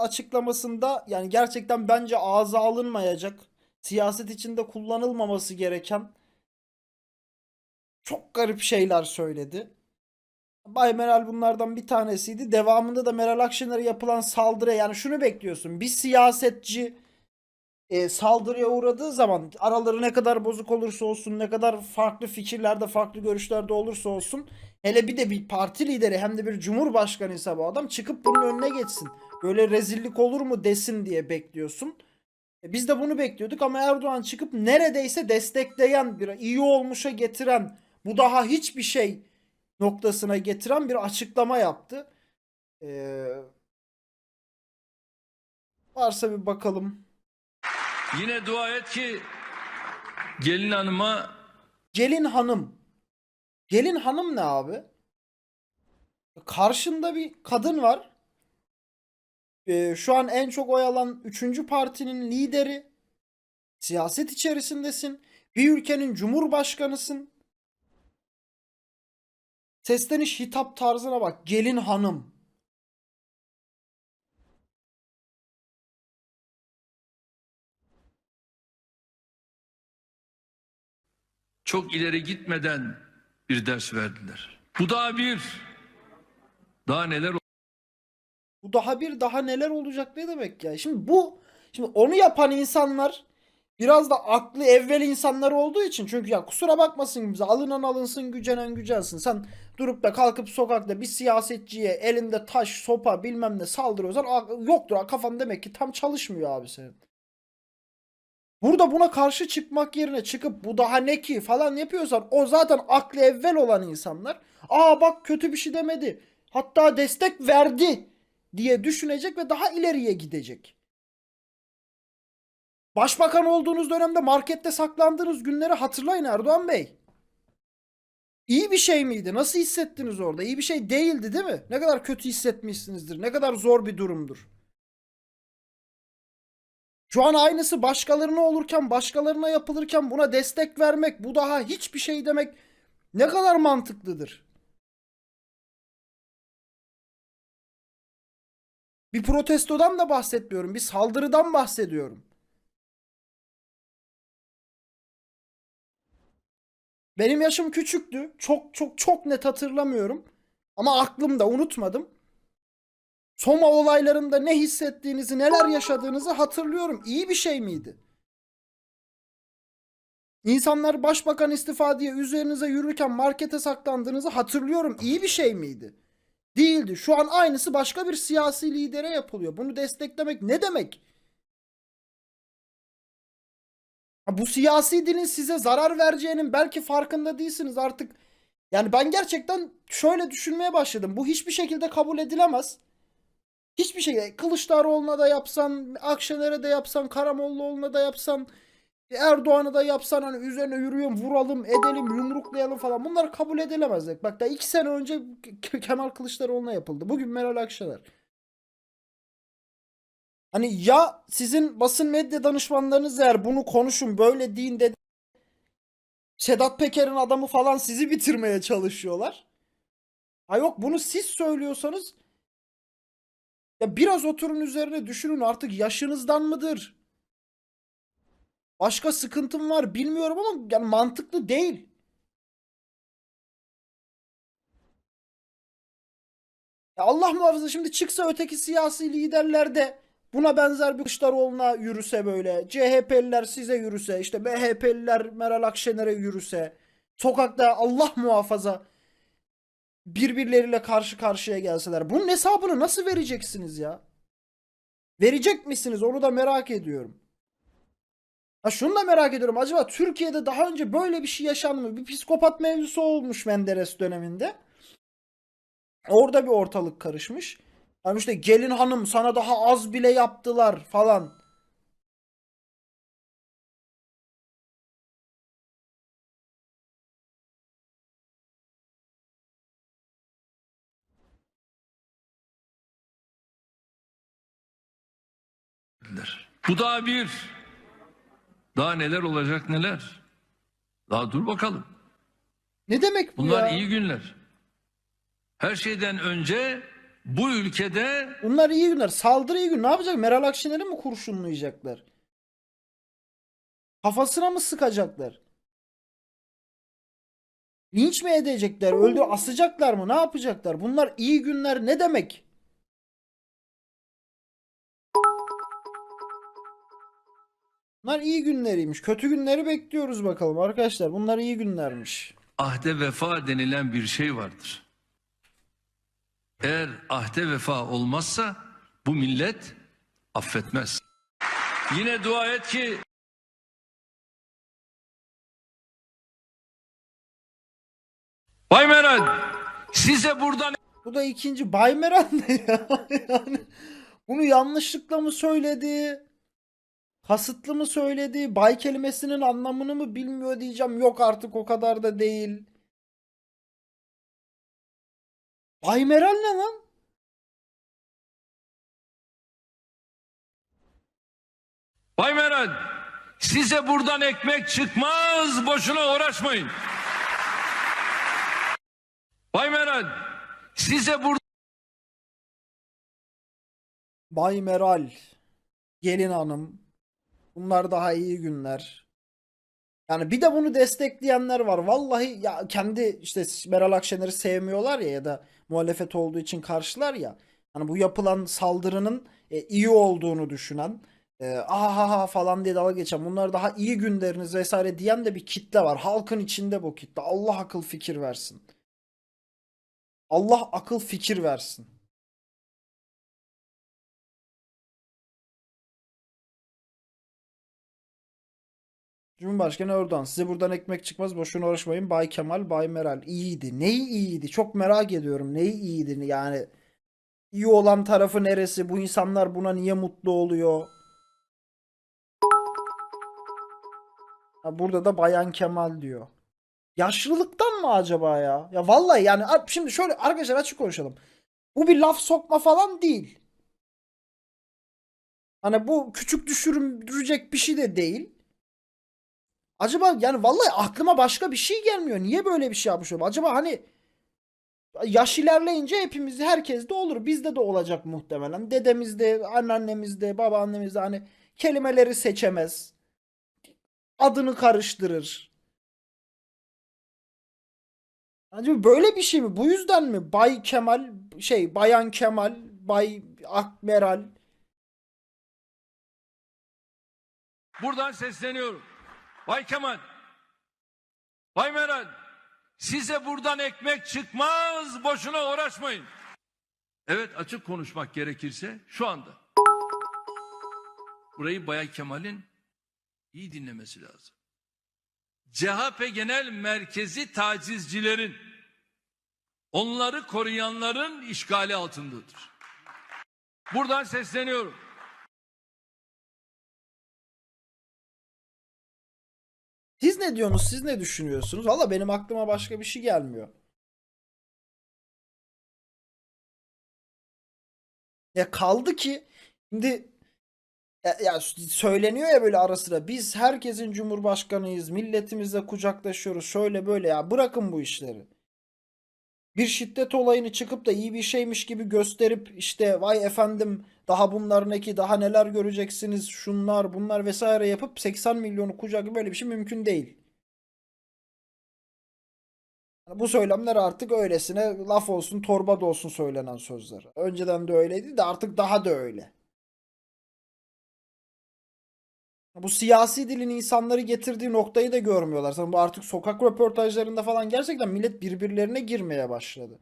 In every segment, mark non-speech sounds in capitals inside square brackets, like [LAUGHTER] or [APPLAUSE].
açıklamasında yani gerçekten bence ağza alınmayacak, siyaset içinde kullanılmaması gereken çok garip şeyler söyledi. Bay Meral bunlardan bir tanesiydi. Devamında da Meral Akşener'e yapılan saldırı yani şunu bekliyorsun. Bir siyasetçi e, saldırıya uğradığı zaman araları ne kadar bozuk olursa olsun, ne kadar farklı fikirlerde, farklı görüşlerde olursa olsun hele bir de bir parti lideri hem de bir cumhurbaşkanıysa bu adam çıkıp bunun önüne geçsin. Böyle rezillik olur mu desin diye bekliyorsun. E, biz de bunu bekliyorduk ama Erdoğan çıkıp neredeyse destekleyen bir iyi olmuşa getiren bu daha hiçbir şey noktasına getiren bir açıklama yaptı. Ee, varsa bir bakalım. Yine dua et ki gelin hanıma Gelin hanım. Gelin hanım ne abi? Karşında bir kadın var. Ee, şu an en çok oy alan 3. partinin lideri. Siyaset içerisindesin. Bir ülkenin cumhurbaşkanısın. Sesleniş hitap tarzına bak. Gelin hanım. çok ileri gitmeden bir ders verdiler. Bu daha bir. Daha neler Bu daha bir daha neler olacak ne demek ya? Şimdi bu şimdi onu yapan insanlar biraz da aklı evvel insanlar olduğu için çünkü ya kusura bakmasın bize alınan alınsın gücenen gücensin. Sen durup da kalkıp sokakta bir siyasetçiye elinde taş sopa bilmem ne saldırıyorsan yoktur kafan demek ki tam çalışmıyor abi senin. Burada buna karşı çıkmak yerine çıkıp bu daha ne ki falan yapıyorsan o zaten aklı evvel olan insanlar. Aa bak kötü bir şey demedi. Hatta destek verdi diye düşünecek ve daha ileriye gidecek. Başbakan olduğunuz dönemde markette saklandığınız günleri hatırlayın Erdoğan Bey. İyi bir şey miydi? Nasıl hissettiniz orada? İyi bir şey değildi değil mi? Ne kadar kötü hissetmişsinizdir. Ne kadar zor bir durumdur. Şu an aynısı başkalarına olurken, başkalarına yapılırken buna destek vermek, bu daha hiçbir şey demek ne kadar mantıklıdır? Bir protestodan da bahsetmiyorum, bir saldırıdan bahsediyorum. Benim yaşım küçüktü. Çok çok çok net hatırlamıyorum. Ama aklımda unutmadım. Soma olaylarında ne hissettiğinizi, neler yaşadığınızı hatırlıyorum. İyi bir şey miydi? İnsanlar başbakan istifa diye üzerinize yürürken markete saklandığınızı hatırlıyorum. İyi bir şey miydi? Değildi. Şu an aynısı başka bir siyasi lidere yapılıyor. Bunu desteklemek ne demek? Bu siyasi dilin size zarar vereceğinin belki farkında değilsiniz artık. Yani ben gerçekten şöyle düşünmeye başladım. Bu hiçbir şekilde kabul edilemez. Hiçbir şekilde Kılıçdaroğlu'na da yapsan, Akşener'e de yapsan, Karamollaoğlu'na da yapsan, Erdoğan'ı da yapsan hani üzerine yürüyorum, vuralım, edelim, yumruklayalım falan. Bunlar kabul edilemez. Bak da iki sene önce Ke- Kemal Kılıçdaroğlu'na yapıldı. Bugün Meral Akşener. Hani ya sizin basın medya danışmanlarınız eğer bunu konuşun böyle deyin dedi. Sedat Peker'in adamı falan sizi bitirmeye çalışıyorlar. Ha yok bunu siz söylüyorsanız ya biraz oturun üzerine düşünün artık yaşınızdan mıdır? Başka sıkıntım var bilmiyorum ama yani mantıklı değil. Ya Allah muhafaza şimdi çıksa öteki siyasi liderler de buna benzer bir Kılıçdaroğlu'na yürüse böyle. CHP'liler size yürüse, işte MHP'liler Meral Akşener'e yürüse. Sokakta Allah muhafaza birbirleriyle karşı karşıya gelseler. Bunun hesabını nasıl vereceksiniz ya? Verecek misiniz? Onu da merak ediyorum. Ha şunu da merak ediyorum. Acaba Türkiye'de daha önce böyle bir şey yaşandı mı? Bir psikopat mevzusu olmuş Menderes döneminde. Orada bir ortalık karışmış. Yani işte gelin hanım sana daha az bile yaptılar falan. Bu daha bir. Daha neler olacak neler. Daha dur bakalım. Ne demek bu Bunlar ya? iyi günler. Her şeyden önce bu ülkede Bunlar iyi günler. Saldırı iyi gün. Ne yapacak? Meral Akşener'i mi kurşunlayacaklar? Kafasına mı sıkacaklar? Linç mi edecekler? Öldü asacaklar mı? Ne yapacaklar? Bunlar iyi günler ne demek? Bunlar iyi günleriymiş. Kötü günleri bekliyoruz bakalım arkadaşlar. Bunlar iyi günlermiş. ahde vefa denilen bir şey vardır. Eğer ahde vefa olmazsa bu millet affetmez. Yine dua et ki Bay Meral size buradan Bu da ikinci Bay Meral ne ya? [LAUGHS] Yani bunu yanlışlıkla mı söyledi? Kasıtlı mı söyledi? Bay kelimesinin anlamını mı bilmiyor diyeceğim. Yok artık o kadar da değil. Bay Meral ne lan? Bay Meral size buradan ekmek çıkmaz boşuna uğraşmayın. Bay Meral size buradan Bay Meral. Gelin hanım. Bunlar daha iyi günler. Yani bir de bunu destekleyenler var. Vallahi ya kendi işte Meral Akşener'i sevmiyorlar ya ya da muhalefet olduğu için karşılar ya. Hani bu yapılan saldırının e, iyi olduğunu düşünen e, aha falan diye dalga geçen bunlar daha iyi günleriniz vesaire diyen de bir kitle var. Halkın içinde bu kitle. Allah akıl fikir versin. Allah akıl fikir versin. Cumhurbaşkanı Erdoğan size buradan ekmek çıkmaz boşuna uğraşmayın. Bay Kemal, Bay Meral iyiydi. Neyi iyiydi? Çok merak ediyorum. Neyi iyiydi? Yani iyi olan tarafı neresi? Bu insanlar buna niye mutlu oluyor? Burada da Bayan Kemal diyor. Yaşlılıktan mı acaba ya? Ya vallahi yani şimdi şöyle arkadaşlar açık konuşalım. Bu bir laf sokma falan değil. Hani bu küçük düşürülecek bir şey de değil. Acaba yani vallahi aklıma başka bir şey gelmiyor. Niye böyle bir şey yapmış olabilir? Acaba hani yaş ilerleyince hepimiz herkes de olur. Bizde de olacak muhtemelen. Dedemizde, anneannemizde, babaannemizde hani kelimeleri seçemez. Adını karıştırır. Acaba böyle bir şey mi? Bu yüzden mi? Bay Kemal, şey Bayan Kemal, Bay Akmeral. buradan sesleniyorum. Bay Kemal, Bay Meral size buradan ekmek çıkmaz boşuna uğraşmayın. Evet açık konuşmak gerekirse şu anda. Burayı Bay Kemal'in iyi dinlemesi lazım. CHP Genel Merkezi tacizcilerin, onları koruyanların işgali altındadır. Buradan sesleniyorum. Siz ne diyorsunuz? Siz ne düşünüyorsunuz? Valla benim aklıma başka bir şey gelmiyor. Ya kaldı ki şimdi ya, ya söyleniyor ya böyle ara sıra biz herkesin cumhurbaşkanıyız, milletimizle kucaklaşıyoruz şöyle böyle ya bırakın bu işleri. Bir şiddet olayını çıkıp da iyi bir şeymiş gibi gösterip işte vay efendim daha bunlar ne ki daha neler göreceksiniz şunlar bunlar vesaire yapıp 80 milyonu kucak böyle bir şey mümkün değil. Bu söylemler artık öylesine laf olsun torba da olsun söylenen sözler. Önceden de öyleydi de artık daha da öyle. Bu siyasi dilin insanları getirdiği noktayı da görmüyorlar. Sanırım artık sokak röportajlarında falan gerçekten millet birbirlerine girmeye başladı.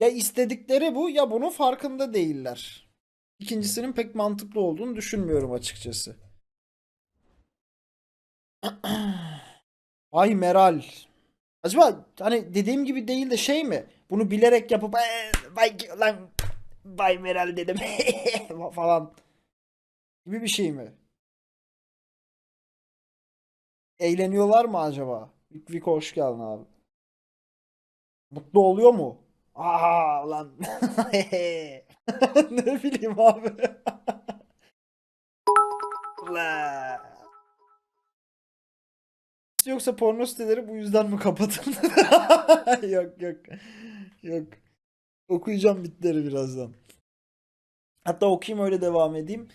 Ya istedikleri bu ya bunun farkında değiller. İkincisinin pek mantıklı olduğunu düşünmüyorum açıkçası. [CLEARS THROAT] Ay Meral. Acaba hani dediğim gibi değil de şey mi? Bunu bilerek yapıp "Ee, Bay, lan, Bay Meral dedim [LAUGHS] falan gibi bir şey mi? Eğleniyorlar mı acaba? Viko hoş geldin abi. Mutlu oluyor mu? Aa lan. [LAUGHS] ne bileyim abi. Yoksa porno siteleri bu yüzden mi kapatıldı? [LAUGHS] yok yok. Yok. Okuyacağım bitleri birazdan. Hatta okuyayım öyle devam edeyim.